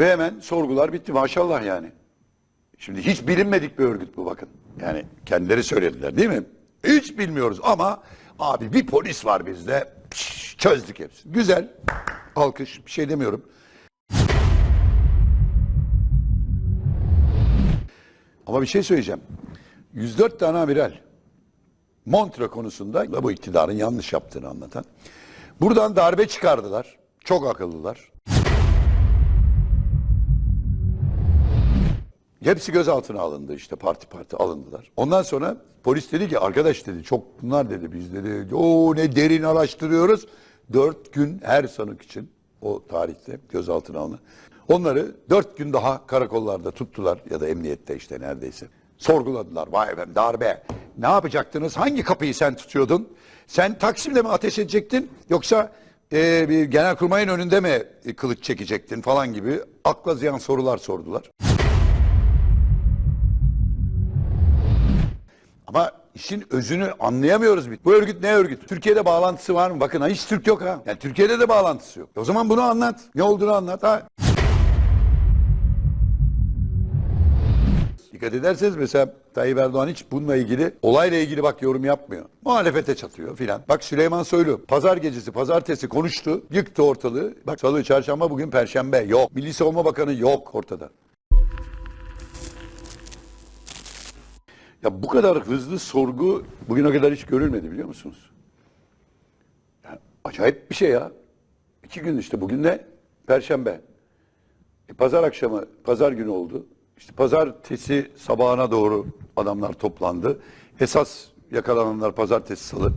Ve hemen sorgular bitti maşallah yani. Şimdi hiç bilinmedik bir örgüt bu bakın. Yani kendileri söylediler değil mi? Hiç bilmiyoruz ama abi bir polis var bizde. Çözdük hepsini. Güzel. Alkış bir şey demiyorum. Ama bir şey söyleyeceğim. 104 tane amiral Montre konusunda da bu iktidarın yanlış yaptığını anlatan. Buradan darbe çıkardılar. Çok akıllılar. Hepsi gözaltına alındı işte parti parti alındılar. Ondan sonra polis dedi ki arkadaş dedi çok bunlar dedi biz dedi o ne derin araştırıyoruz. Dört gün her sanık için o tarihte gözaltına alındı. Onları dört gün daha karakollarda tuttular ya da emniyette işte neredeyse. Sorguladılar vay efendim darbe ne yapacaktınız hangi kapıyı sen tutuyordun? Sen Taksim'de mi ateş edecektin yoksa e, bir genelkurmayın önünde mi e, kılıç çekecektin falan gibi akla ziyan sorular sordular. Ama işin özünü anlayamıyoruz biz. Bu örgüt ne örgüt? Türkiye'de bağlantısı var mı? Bakın hiç Türk yok ha. Yani Türkiye'de de bağlantısı yok. O zaman bunu anlat. Ne olduğunu anlat ha. Dikkat ederseniz mesela Tayyip Erdoğan hiç bununla ilgili olayla ilgili bak yorum yapmıyor. Muhalefete çatıyor filan. Bak Süleyman Soylu pazar gecesi pazartesi konuştu. Yıktı ortalığı. Bak salı çarşamba bugün perşembe yok. Milli Savunma Bakanı yok ortada. Ya bu kadar hızlı sorgu bugüne kadar hiç görülmedi biliyor musunuz? Ya acayip bir şey ya. İki gün işte bugün ne? Perşembe. E, pazar akşamı, pazar günü oldu. İşte pazartesi sabahına doğru adamlar toplandı. Esas yakalananlar pazartesi salı.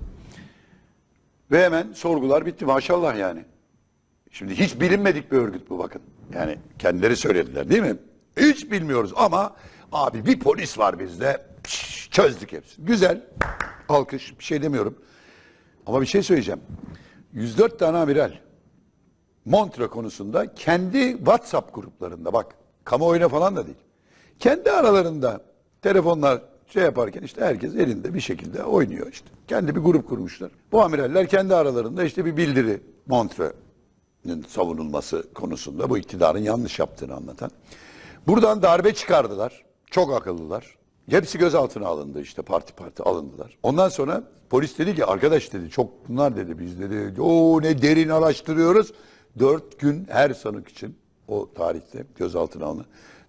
Ve hemen sorgular bitti maşallah yani. Şimdi hiç bilinmedik bir örgüt bu bakın. Yani kendileri söylediler değil mi? Hiç bilmiyoruz ama abi bir polis var bizde. Çözdük hepsini. Güzel. Alkış bir şey demiyorum. Ama bir şey söyleyeceğim. 104 tane amiral Montre konusunda kendi WhatsApp gruplarında bak kamuoyuna falan da değil. Kendi aralarında telefonlar şey yaparken işte herkes elinde bir şekilde oynuyor işte. Kendi bir grup kurmuşlar. Bu amiraller kendi aralarında işte bir bildiri Montre'nin savunulması konusunda bu iktidarın yanlış yaptığını anlatan. Buradan darbe çıkardılar. Çok akıllılar. Hepsi gözaltına alındı işte parti parti alındılar. Ondan sonra polis dedi ki arkadaş dedi çok bunlar dedi biz dedi o ne derin araştırıyoruz. Dört gün her sanık için o tarihte gözaltına alındı.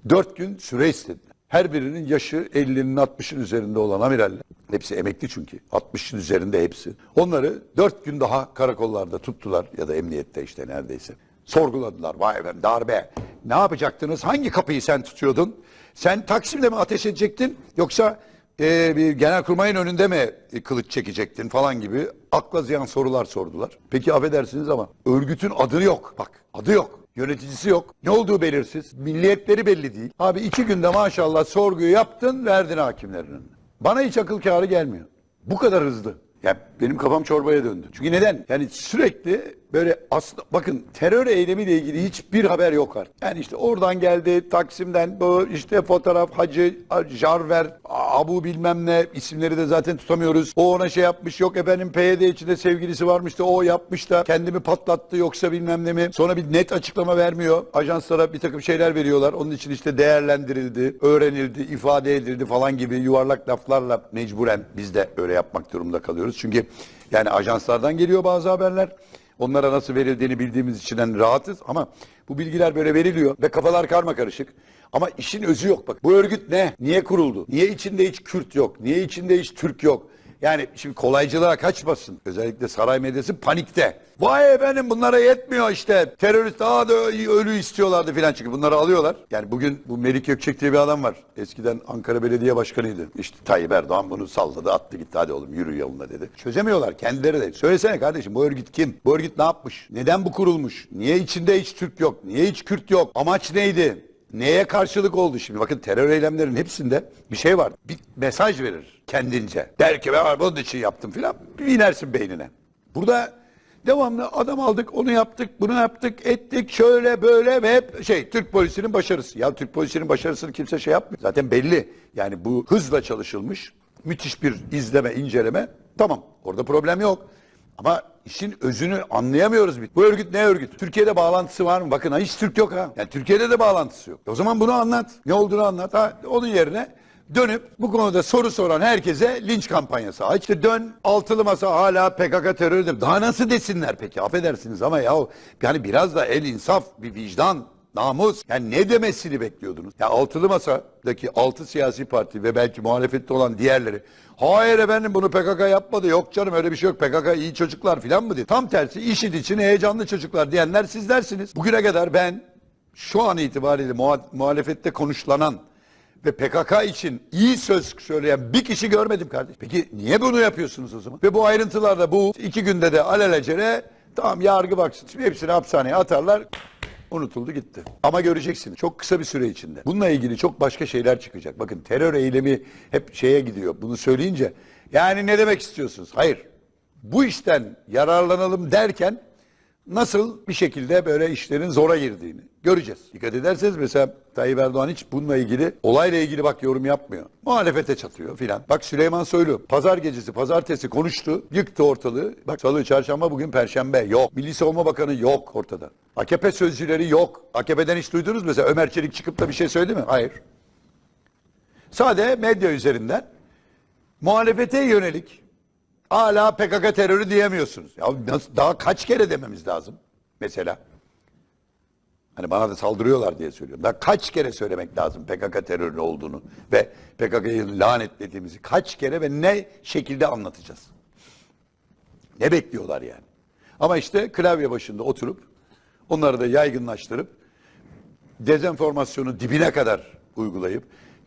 Dört gün süre istediler. Her birinin yaşı 50'nin 60'ın üzerinde olan amiraller. Hepsi emekli çünkü. 60'ın üzerinde hepsi. Onları dört gün daha karakollarda tuttular ya da emniyette işte neredeyse. Sorguladılar. Vay efendim darbe. Ne yapacaktınız? Hangi kapıyı sen tutuyordun? Sen Taksim'de mi ateş edecektin? Yoksa e, bir genelkurmayın önünde mi kılıç çekecektin falan gibi akla ziyan sorular sordular. Peki affedersiniz ama örgütün adı yok. Bak adı yok. Yöneticisi yok. Ne olduğu belirsiz. Milliyetleri belli değil. Abi iki günde maşallah sorguyu yaptın verdin hakimlerin önüne. Bana hiç akıl kârı gelmiyor. Bu kadar hızlı. Ya benim kafam çorbaya döndü. Çünkü neden? Yani sürekli böyle aslında bakın terör eylemiyle ilgili hiçbir haber yok artık. Yani işte oradan geldi Taksim'den bu işte fotoğraf Hacı Jarver Abu bilmem ne isimleri de zaten tutamıyoruz. O ona şey yapmış yok efendim PYD içinde sevgilisi varmış da o yapmış da kendimi patlattı yoksa bilmem ne mi. Sonra bir net açıklama vermiyor. Ajanslara bir takım şeyler veriyorlar. Onun için işte değerlendirildi, öğrenildi, ifade edildi falan gibi yuvarlak laflarla mecburen biz de öyle yapmak durumunda kalıyoruz. Çünkü yani ajanslardan geliyor bazı haberler. Onlara nasıl verildiğini bildiğimiz için hani rahatız ama bu bilgiler böyle veriliyor ve kafalar karma karışık. Ama işin özü yok bak. Bu örgüt ne? Niye kuruldu? Niye içinde hiç Kürt yok? Niye içinde hiç Türk yok? Yani şimdi kolaycılığa kaçmasın. Özellikle saray medyası panikte. Vay efendim bunlara yetmiyor işte. Terörist daha da ölü istiyorlardı filan çünkü bunları alıyorlar. Yani bugün bu Melik Gökçek diye bir adam var. Eskiden Ankara Belediye Başkanıydı. İşte Tayyip Erdoğan bunu salladı attı gitti hadi oğlum yürü yoluna dedi. Çözemiyorlar kendileri de. Söylesene kardeşim bu örgüt kim? Bu örgüt ne yapmış? Neden bu kurulmuş? Niye içinde hiç Türk yok? Niye hiç Kürt yok? Amaç neydi? Neye karşılık oldu şimdi? Bakın terör eylemlerinin hepsinde bir şey var. Bir mesaj verir kendince. Der ki ben bunun için yaptım filan. Bir inersin beynine. Burada devamlı adam aldık, onu yaptık, bunu yaptık, ettik, şöyle böyle ve hep şey Türk polisinin başarısı. Ya Türk polisinin başarısını kimse şey yapmıyor. Zaten belli. Yani bu hızla çalışılmış müthiş bir izleme, inceleme. Tamam orada problem yok. Ama işin özünü anlayamıyoruz biz. Bu örgüt ne örgüt? Türkiye'de bağlantısı var mı? Bakın hiç Türk yok ha. Yani Türkiye'de de bağlantısı yok. O zaman bunu anlat. Ne olduğunu anlat. Ha, onun yerine dönüp bu konuda soru soran herkese linç kampanyası. Ha işte dön altılı masa hala PKK terörü. Daha nasıl desinler peki? Affedersiniz ama ya yani biraz da el insaf, bir vicdan, namus. Yani ne demesini bekliyordunuz? Ya altılı masadaki altı siyasi parti ve belki muhalefette olan diğerleri Hayır efendim bunu PKK yapmadı. Yok canım öyle bir şey yok. PKK iyi çocuklar falan mı dedi. Tam tersi işit için heyecanlı çocuklar diyenler sizlersiniz. Bugüne kadar ben şu an itibariyle muha- muhalefette konuşlanan ve PKK için iyi söz söyleyen bir kişi görmedim kardeşim. Peki niye bunu yapıyorsunuz o zaman? Ve bu ayrıntılarda bu iki günde de alelacele tamam yargı baksın. Şimdi hepsini hapishaneye atarlar. Unutuldu gitti. Ama göreceksiniz çok kısa bir süre içinde. Bununla ilgili çok başka şeyler çıkacak. Bakın terör eylemi hep şeye gidiyor. Bunu söyleyince yani ne demek istiyorsunuz? Hayır. Bu işten yararlanalım derken nasıl bir şekilde böyle işlerin zora girdiğini göreceğiz. Dikkat ederseniz mesela Tayyip Erdoğan hiç bununla ilgili olayla ilgili bak yorum yapmıyor. Muhalefete çatıyor filan. Bak Süleyman Soylu pazar gecesi pazartesi konuştu. Yıktı ortalığı. Bak salı çarşamba bugün perşembe yok. Milli Savunma Bakanı yok ortada. AKP sözcüleri yok. AKP'den hiç duydunuz mu? Mesela Ömer Çelik çıkıp da bir şey söyledi mi? Hayır. Sade medya üzerinden muhalefete yönelik hala PKK terörü diyemiyorsunuz. Ya nasıl, daha kaç kere dememiz lazım mesela? Hani bana da saldırıyorlar diye söylüyorum. Daha kaç kere söylemek lazım PKK terörü olduğunu ve PKK'yı lanetlediğimizi kaç kere ve ne şekilde anlatacağız? Ne bekliyorlar yani? Ama işte klavye başında oturup onları da yaygınlaştırıp dezenformasyonu dibine kadar uygulayıp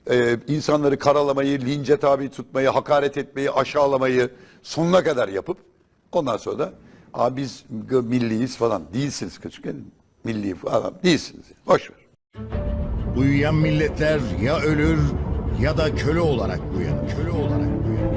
e, insanları karalamayı, lince tabi tutmayı, hakaret etmeyi, aşağılamayı sonuna kadar yapıp ondan sonra da Aa, biz milliyiz falan değilsiniz küçükken milli falan değilsiniz. Boş ver. Uyuyan milletler ya ölür ya da köle olarak uyanır. Köle olarak uyanır.